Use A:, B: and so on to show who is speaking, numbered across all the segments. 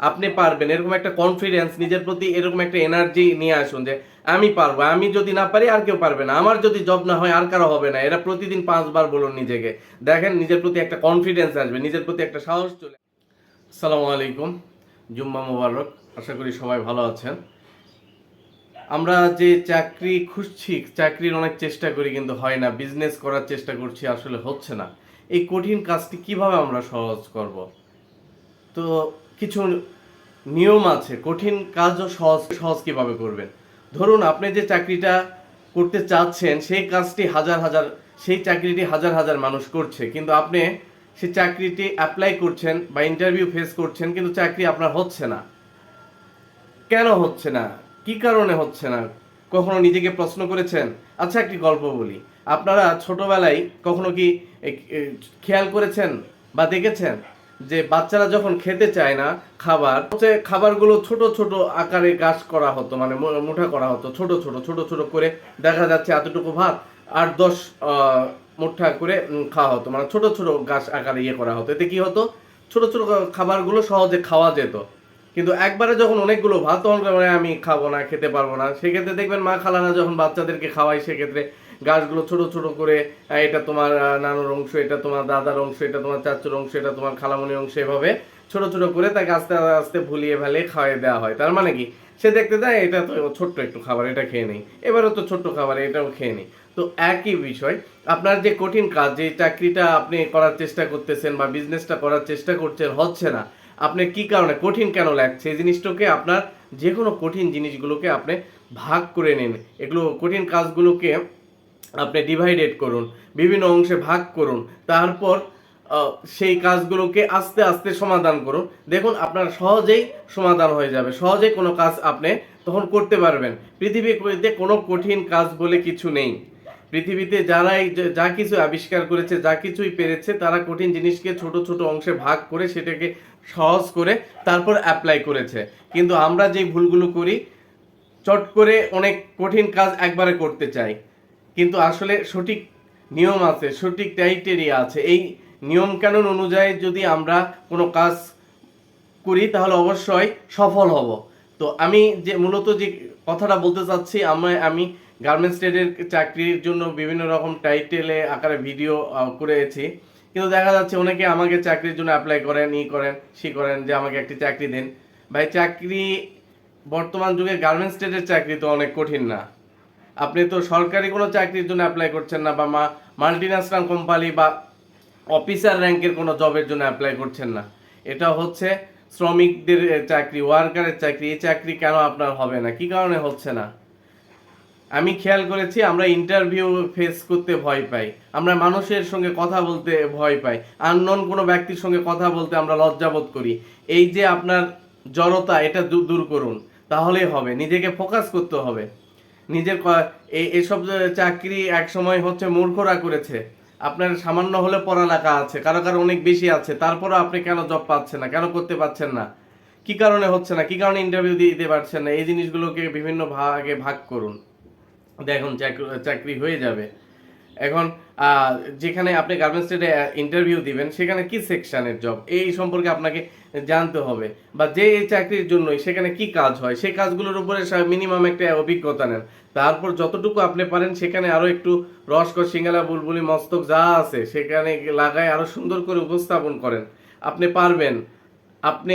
A: আপনি পারবেন, এরকম একটা কনফিডেন্স নিজের প্রতি এরকম একটা এনার্জি নিয়ে আসুন যে, আমি পারব, আমি যদি না পারি, আর কেউ পারবে না। আমার যদি জব না হয়, আর কারও হবে না। এরা প্রতিদিন পাঁচবার বলুন নিজেকে। দেখেন, নিজের প্রতি একটা কনফিডেন্স আসবে, নিজের প্রতি একটা সাহস চলে আসসালামু আলাইকুম, জুম্মা মোবারক। আশা করি সবাই ভালো আছেন। আমরা যে চাকরি খুঁজছি, চাকরির অনেক চেষ্টা করি, কিন্তু হয় না। বিজনেস করার চেষ্টা করছি, আসলে হচ্ছে না। এই কঠিন কাজটি কীভাবে আমরা সহজ করব? তো কিছু নিয়ম আছে, কঠিন কাজও সহজ সহজ কীভাবে করবেন? ধরুন আপনি যে চাকরিটা করতে চাচ্ছেন, সেই কাজটি হাজার হাজার, সেই চাকরিটি হাজার হাজার মানুষ করছে, কিন্তু আপনি সেই চাকরিটি অ্যাপ্লাই করছেন বা ইন্টারভিউ ফেস করছেন, কিন্তু চাকরি আপনার হচ্ছে না। কেন হচ্ছে না? কি কারণে হচ্ছে না? কখনো নিজেকে প্রশ্ন করেছেন? আচ্ছা একটি গল্প বলি। আপনারা ছোটবেলায় কখনো কি খেয়াল করেছেন বা দেখেছেন? যে বাচ্চারা যখন খেতে চায় না খাবার, হচ্ছে খাবারগুলো ছোট ছোট আকারে গাছ করা হতো মানে মুঠা করা হতো, ছোট ছোট ছোট ছোট করে দেখা যাচ্ছে এতটুকু ভাত আর দশ মুঠা করে খাওয়া হতো মানে ছোট ছোট গাছ আকারে ইয়ে করা হতো। এতে কি হতো? ছোট ছোট খাবারগুলো সহজে খাওয়া যেত। কিন্তু একবারে যখন অনেকগুলো ভাত তখন আমি খাব না, খেতে পারব না। সেক্ষেত্রে দেখবেন মা খালানা যখন বাচ্চাদেরকে খাওয়ায়, সেক্ষেত্রে গাছগুলো ছোট ছোট করে এটা তোমার নানুর অংশ, এটা তোমার দাদার অংশ, এটা তোমার চাচুর অংশ, এটা তোমার খালামনির অংশ, এভাবে ছোট ছোট করে তাকে আস্তে আস্তে ভুলিয়ে ভালিয়ে খাওয়াই দেওয়া হয়। তার মানে কি? সে দেখতে দেয় এটা তো ছোট্ট একটু খাবার, এটা খেয়ে নেই। এবারও তো ছোট্ট খাবার, এটাও খেয়ে নেই। তো একই বিষয়, আপনার যে কঠিন কাজ, যে চাকরিটা আপনি করার চেষ্টা করতেছেন বা বিজনেসটা করার চেষ্টা করছেন, হচ্ছে না। আপনি কি কারণে কঠিন কেন লাগছে? এই জিনিসটাকে আপনার যে কোনো কঠিন জিনিসগুলোকে আপনি ভাগ করে নিন। এগুলো কঠিন কাজগুলোকে আপনি ডিভাইডেড করুন, বিভিন্ন অংশে ভাগ করুন, তারপর সেই কাজগুলোকে আস্তে আস্তে সমাধান করুন। দেখুন, আপনার সহজেই সমাধান হয়ে যাবে। সহজেই কোনো কাজ আপনি তখন করতে পারবেন। পৃথিবীতে কোনো কঠিন কাজ বলে কিছু নেই। পৃথিবীতে যারাই যে- কিছু আবিষ্কার করেছে, যা কিছুই পেরেছে, তারা কঠিন জিনিসকে ছোট ছোট অংশে ভাগ করে সেটাকে সহজ করে তারপর অ্যাপ্লাই করেছে। কিন্তু আমরা যে ভুলগুলো করি, চট করে অনেক কঠিন কাজ একবারে করতে চাই। কিন্তু আসলে সঠিক নিয়ম আছে, সঠিক ক্রাইটেরিয়া আছে। এই নিয়ম কানুন অনুযায়ী যদি আমরা কোনো কাজ করি, তাহলে অবশ্যই সফল হব। তো আমি যে মূলত যে কথাটা বলতে চাচ্ছি আমরা আমি গার্মেন্টস ট্রেডের চাকরির জন্য বিভিন্ন রকম টাইটেলে আকারে ভিডিও করেছি। কিন্তু দেখা যাচ্ছে অনেকে আমাকে চাকরির জন্য অ্যাপ্লাই করেন, ই করেন, সি করেন যে আমাকে একটি চাকরি দেন। ভাই, চাকরি বর্তমান যুগে গার্মেন্টস ট্রেডের চাকরি তো অনেক কঠিন না। আপনি তো সরকারি কোনো চাকরির জন্য অ্যাপ্লাই করছেন না বা মাল্টি ন্যাশনাল কোম্পানি বা অফিসার র্যাঙ্কের কোনো জবের জন্য অ্যাপ্লাই করছেন না। এটা হচ্ছে শ্রমিকদের চাকরি ওয়ার্কারের চাকরি, এই চাকরি কেন আপনার হবে না? কি কারণে হচ্ছে না? আমি খেয়াল করেছি, আমরা ইন্টারভিউ ফেস করতে ভয় পাই। আমরা মানুষের সঙ্গে কথা বলতে ভয় পাই। আননোন কোনো ব্যক্তির সঙ্গে কথা বলতে আমরা লজ্জাবোধ করি। এই যে আপনার জড়তা, এটা দূর করুন। তাহলেই হবে। নিজেকে ফোকাস করতে হবে। নিজের এসব চাকরি এক সময় হচ্ছে মূর্খরা করেছে, আপনার সামান্য হলে পড়ালেখা আছে, কারও কারও অনেক বেশি আছে, তারপরও আপনি কেন জব পাচ্ছেন না, কেন করতে পারছেন না? কি কারণে হচ্ছে না? কি কারণে ইন্টারভিউ দিতে পারছেন না? এই জিনিসগুলোকে বিভিন্ন ভাগে ভাগ করুন। দেখুন চাকরি হয়ে যাবে। এখন যেখানে আপনি গার্মেন্টস ইন্টারভিউ দিবেন, সেখানে কি সেকশনের জব এই সম্পর্কে আপনাকে জানতে হবে। বা যে এই চাকরির জন্যই সেখানে কি কাজ হয়, সেই কাজগুলোর উপরে মিনিমাম একটা অভিজ্ঞতা নেন। তারপর যতটুকু আপনি পারেন, সেখানে আরও একটু রসকর সিঙ্গালা, বুলবুলি, মস্তক যা আছে, সেখানে লাগায় আরও সুন্দর করে উপস্থাপন করেন। আপনি পারবেন। আপনি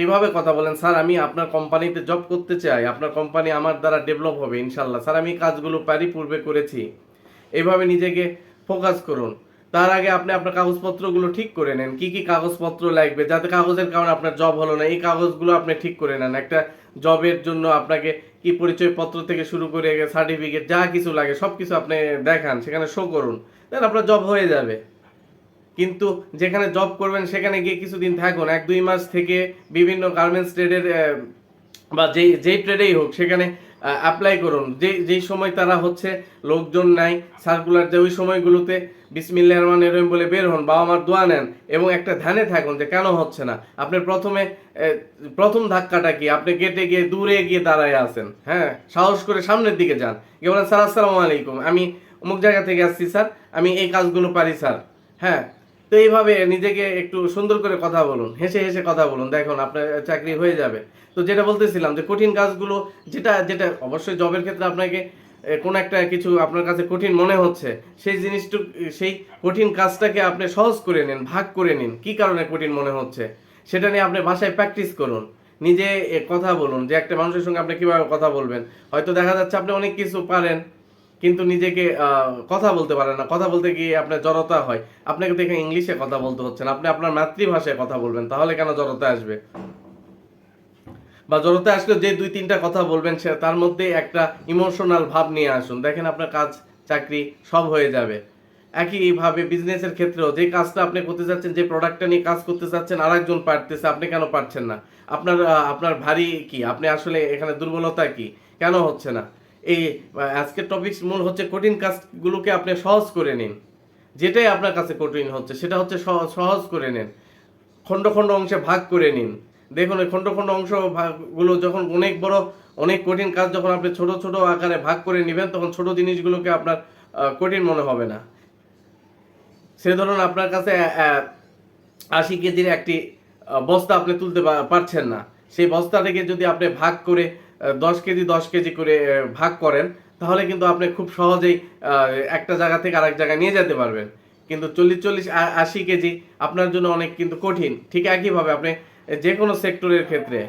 A: এইভাবে কথা বলেন, স্যার, আমি আপনার কোম্পানিতে জব করতে চাই। আপনার কোম্পানি আমার দ্বারা ডেভেলপ হবে, ইনশাল্লাহ। স্যার, আমি কাজগুলো পারি পূর্বে করেছি। এইভাবে নিজেকে ফোকাস করুন। তার আগে আপনি আপনার কাগজপত্রগুলো ঠিক করে নেন। কি কি কাগজপত্র লাগবে? যাতে কাগজের কারণে আপনার জব হলো না। এই কাগজগুলো আপনি ঠিক করে নেন। একটা জবের জন্য আপনাকে কি পরিচয়পত্র থেকে শুরু করে সার্টিফিকেট যা কিছু লাগে সব কিছু আপনি দেখান, সেখানে শো করুন। দেন আপনার জব হয়ে যাবে। কিন্তু যেখানে জব করবেন, সেখানে গিয়ে কিছুদিন থাকুন। এক দুই মাস থেকে বিভিন্ন গার্মেন্টস ট্রেডের বা যেই যেই ট্রেডেই হোক, সেখানে অ্যাপ্লাই করুন। যে যেই সময় তারা হচ্ছে লোকজন নাই সার্কুলার যে ওই সময়গুলোতে বিসমিল্লাহ রহমান রহিম বলে বের হন, বাবা মার দোয়া নেন এবং একটা ধ্যানে থাকুন যে কেন হচ্ছে না। আপনি প্রথমে প্রথম ধাক্কাটা কি? আপনি গেটে গিয়ে দূরে গিয়ে দাঁড়ায় আছেন হ্যাঁ? সাহস করে সামনের দিকে যান। গিয়ে বলেন, স্যার, আসসালামু আলাইকুম। আমি অমুক জায়গা থেকে আসছি, স্যার। আমি এই কাজগুলো পারি, স্যার। হ্যাঁ তো এইভাবে নিজেকে একটু সুন্দর করে কথা বলুন, হেসে হেসে কথা বলুন, দেখুন আপনার চাকরি হয়ে যাবে। তো যেটা বলতেছিলাম যে কঠিন কাজগুলো যেটা যেটা অবশ্যই জবের ক্ষেত্রে আপনাকে কোনো একটা কিছু আপনার কাছে কঠিন মনে হচ্ছে, সেই জিনিসটু সেই কঠিন কাজটাকে আপনি সহজ করে নিন, ভাগ করে নিন, কি কারণে কঠিন মনে হচ্ছে, সেটা নিয়ে আপনি বাসায় প্র্যাকটিস করুন। নিজে কথা বলুন, যে একটা মানুষের সঙ্গে আপনি কীভাবে কথা বলবেন, হয়তো দেখা যাচ্ছে আপনি অনেক কিছু পারেন কিন্তু নিজেকে কথা বলতে পারেন না। কথা বলতে গিয়ে আপনার জড়তা হয়। আপনাকে দেখে ইংলিশে কথা বলতে হচ্ছে না। আপনি আপনার মাতৃভাষায় কথা বলবেন, তাহলে কেন জড়তা আসবে? বা জড়তা আসলে যে দুই তিনটা কথা বলবেন, সে তার মধ্যে একটা ইমোশনাল ভাব নিয়ে আসুন। দেখেন আপনার কাজ, চাকরি সব হয়ে যাবে। একইভাবে বিজনেসের ক্ষেত্রেও যে কাজটা আপনি করতে চাচ্ছেন যে প্রোডাক্টটা নিয়ে কাজ করতে চাচ্ছেন আরেকজন পারতেছে, আপনি কেন পারছেন না? আপনার আপনার ভারী কি? আপনি আসলে এখানে দুর্বলতা কি? কেন হচ্ছে না? এই আজকের টপিক মূল হচ্ছে কঠিন কাজগুলোকে আপনি সহজ করে নিন। যেটাই আপনার কাছে কঠিন হচ্ছে, সেটা হচ্ছে সহ- সহজ করে নিন। খণ্ড খণ্ড অংশে ভাগ করে নিন। দেখুন এই খণ্ড খণ্ড ভাগগুলো যখন অনেক বড়, অনেক কঠিন কাজ যখন আপনি ছোট ছোট আকারে ভাগ করে নেবেন, তখন ছোট জিনিসগুলোকে আপনার কঠিন মনে হবে না। সে ধরুন আপনার কাছে আশি কেজির একটি বস্তা আপনি তুলতে পারছেন না। সেই বস্তা থেকে যদি আপনি ভাগ করে দশ কেজি দশ কেজি করে ভাগ করেন, তাহলে কিন্তু আপনি খুব সহজেই একটা জায়গা থেকে আরেক জায়গায় নিয়ে যেতে পারবেন। কিন্তু চল্লিশ চল্লিশ আশি কেজি আপনার জন্য অনেক কিন্তু কঠিন। ঠিক একইভাবে আপনি যে কোনো সেক্টরের ক্ষেত্রে,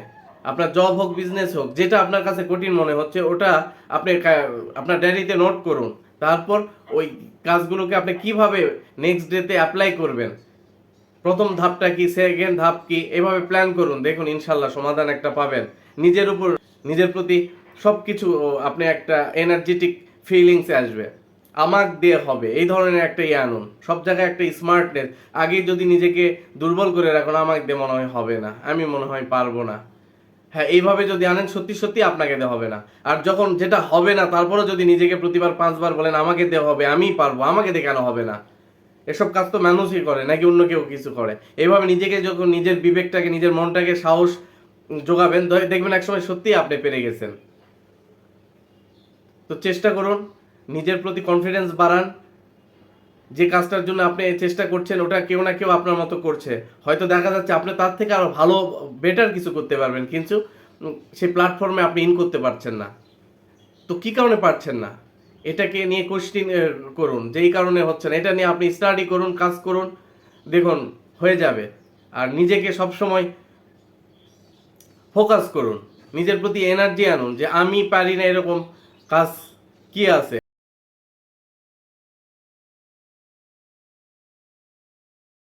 A: আপনার জব হোক বিজনেস হোক, যেটা আপনার কাছে কঠিন মনে হচ্ছে, ওটা আপনি আপনার ডায়েরিতে নোট করুন। তারপর ওই কাজগুলোকে আপনি কীভাবে নেক্সট ডেতে অ্যাপ্লাই করবেন? প্রথম ধাপটা কি সেকেন্ড ধাপ কি, এভাবে প্ল্যান করুন। দেখুন, ইনশাল্লাহ সমাধান একটা পাবেন। নিজের উপর নিজের প্রতি সব কিছু আপনি একটা এনার্জেটিক ফিলিংস আসবে। আমার দিয়ে হবে, এই ধরনের একটা ইয়ে আনুন। সব জায়গায় একটা স্মার্টনেস আগে যদি নিজেকে দুর্বল করে রাখুন আমার দিয়ে মনে হয় হবে না। আমি মনে হয় পারব না। হ্যাঁ এইভাবে যদি আনেন, সত্যি সত্যি আপনাকে দেওয়া হবে না। আর যখন যেটা হবে না তারপরে যদি নিজেকে প্রতিবার, পাঁচবার বলেন, আমাকে দেওয়া হবে আমিই পারব, আমাকে দিয়ে কেন হবে না? এসব কাজ তো মানুষই করে, নাকি অন্য কেউ কিছু করে? এইভাবে নিজেকে যখন নিজের বিবেকটাকে, নিজের মনটাকে সাহস যোগাবেন দেখবেন একসময় সত্যিই আপনি পেরে গেছেন। তো চেষ্টা করুন, নিজের প্রতি কনফিডেন্স বাড়ান। যে কাজটার জন্য আপনি চেষ্টা করছেন, ওটা কেউ না কেউ আপনার মতো করছে। হয়তো দেখা যাচ্ছে আপনি তার থেকে আরও ভালো বেটার কিছু করতে পারবেন, কিন্তু সেই প্ল্যাটফর্মে আপনি ইন করতে পারছেন না। তো কি কারণে পারছেন না? এটাকে নিয়ে কোশ্চিন করুন যেই কারণে হচ্ছে না। এটা নিয়ে আপনি স্টাডি করুন, কাজ করুন, দেখুন, হয়ে যাবে। আর নিজেকে সবসময় ফোকাস করুন নিজের প্রতি এনার্জি আনুন যে আমি পারি না এরকম কাজ কি আছে?